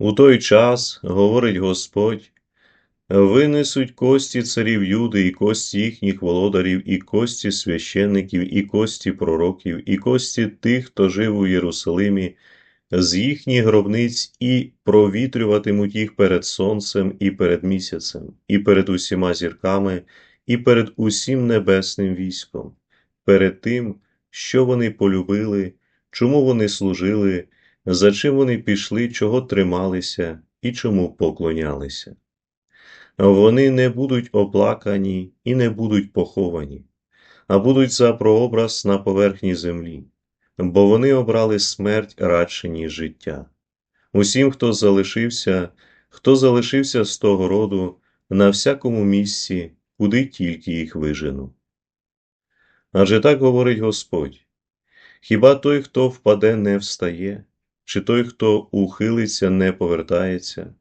У той час, говорить Господь, винесуть кості царів Юди, і кості їхніх володарів, і кості священників, і кості пророків, і кості тих, хто жив у Єрусалимі, з їхніх гробниць і провітрюватимуть їх перед сонцем і перед місяцем, і перед усіма зірками, і перед усім небесним військом, перед тим, що вони полюбили, чому вони служили, за чим вони пішли, чого трималися і чому поклонялися. Вони не будуть оплакані і не будуть поховані, а будуть за прообраз на поверхні землі, бо вони обрали смерть радше, ніж життя. Усім, хто залишився, хто залишився з того роду, на всякому місці, куди тільки їх вижену. Адже так говорить Господь хіба той, хто впаде, не встає, чи той, хто ухилиться, не повертається?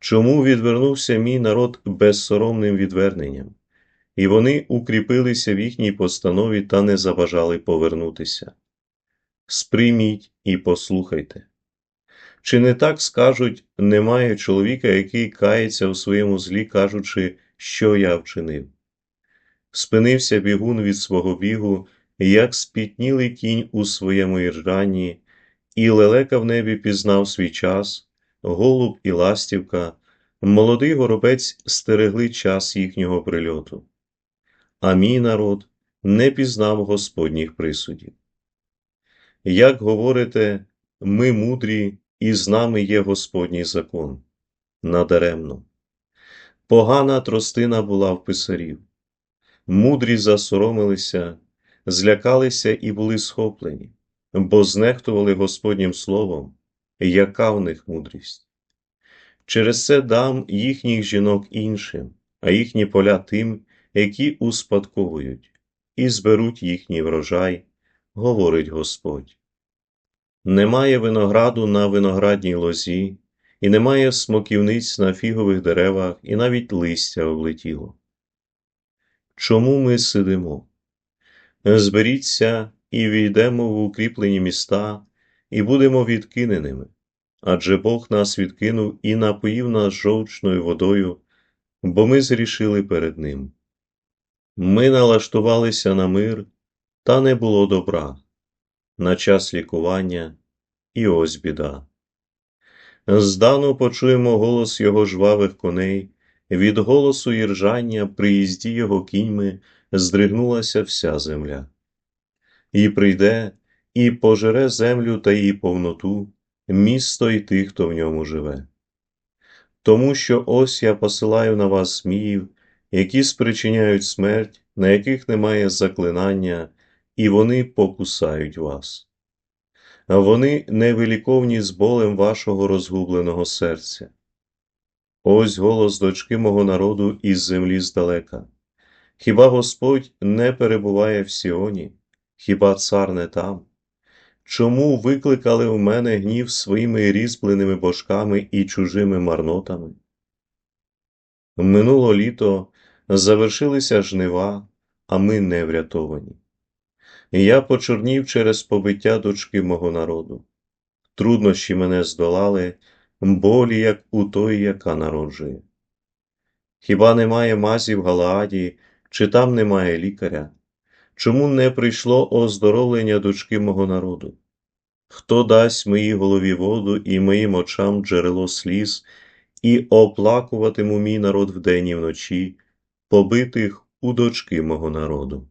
Чому відвернувся мій народ безсоромним відверненням, і вони укріпилися в їхній постанові та не забажали повернутися? Сприйміть і послухайте. Чи не так скажуть, немає чоловіка, який кається в своєму злі, кажучи, що я вчинив? Спинився бігун від свого бігу, як спітнілий кінь у своєму іржанні, і лелека в небі пізнав свій час, голуб і ластівка, молодий горобець стерегли час їхнього прильоту. А мій народ не пізнав Господніх присудів. Як говорите, ми мудрі, і з нами є Господній закон. Надаремно. Погана тростина була в писарів. Мудрі засоромилися, злякалися і були схоплені, бо знехтували Господнім словом, яка в них мудрість. Через це дам їхніх жінок іншим, а їхні поля тим, які успадковують, і зберуть їхній врожай, говорить Господь. Немає винограду на виноградній лозі, і немає смоківниць на фігових деревах, і навіть листя облетіло. Чому ми сидимо? Зберіться і війдемо в укріплені міста, і будемо відкиненими, адже Бог нас відкинув і напоїв нас жовчною водою, бо ми зрішили перед Ним. Ми налаштувалися на мир, та не було добра, на час лікування, і ось біда. Здану почуємо голос його жвавих коней, від голосу іржання при їзді його кіньми здригнулася вся земля. І прийде, і пожере землю та її повноту, місто й тих, хто в ньому живе. Тому що ось я посилаю на вас зміїв, які спричиняють смерть, на яких немає заклинання, і вони покусають вас. А вони невиліковні з болем вашого розгубленого серця. Ось голос дочки мого народу із землі здалека. Хіба Господь не перебуває в Сіоні, хіба цар не там? Чому викликали в мене гнів своїми різьбленими божками і чужими марнотами? Минуло літо завершилися жнива, а ми не врятовані. Я почорнів через побиття дочки мого народу. Труднощі мене здолали, болі, як у той, яка народжує. Хіба немає мазі в Галааді, чи там немає лікаря? Чому не прийшло оздоровлення дочки мого народу? Хто дасть моїй голові воду і моїм очам джерело сліз, і оплакуватиму мій народ вдень і вночі, побитих у дочки мого народу?